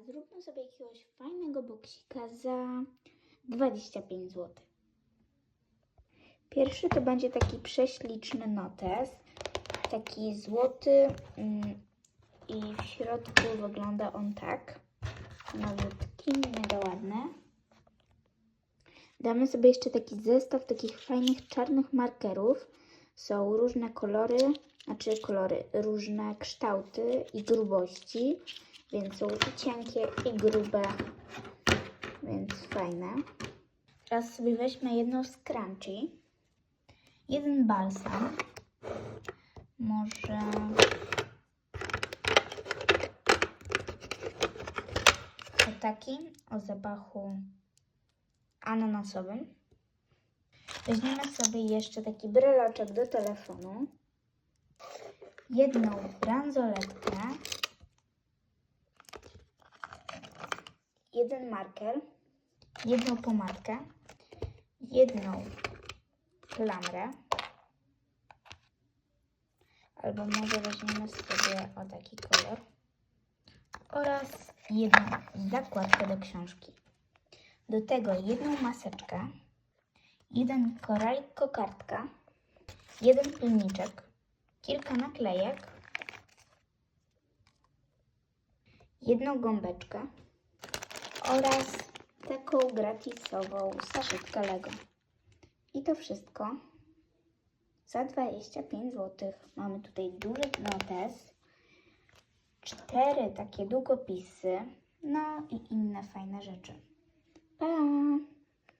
zróbmy sobie jakiegoś fajnego boksika za 25 zł. Pierwszy to będzie taki prześliczny notes, taki złoty mm, i w środku wygląda on tak, nowiutki, mega ładny. Damy sobie jeszcze taki zestaw takich fajnych czarnych markerów. Są różne kolory, znaczy kolory, różne kształty i grubości, więc są i cienkie i grube, więc fajne. Teraz sobie weźmy jedną z crunchy, jeden balsam, może o taki, o zapachu ananasowym. Weźmiemy sobie jeszcze taki bryloczek do telefonu, jedną bransoletkę, jeden marker, jedną pomadkę, jedną klamrę, albo może weźmiemy sobie o taki kolor oraz jedną zakładkę do książki. Do tego jedną maseczkę, jeden koralik kokardka, jeden pilniczek, kilka naklejek, jedną gąbeczkę oraz taką gratisową saszetkę Lego. I to wszystko za 25 zł. Mamy tutaj duży notes, cztery takie długopisy, no i inne fajne!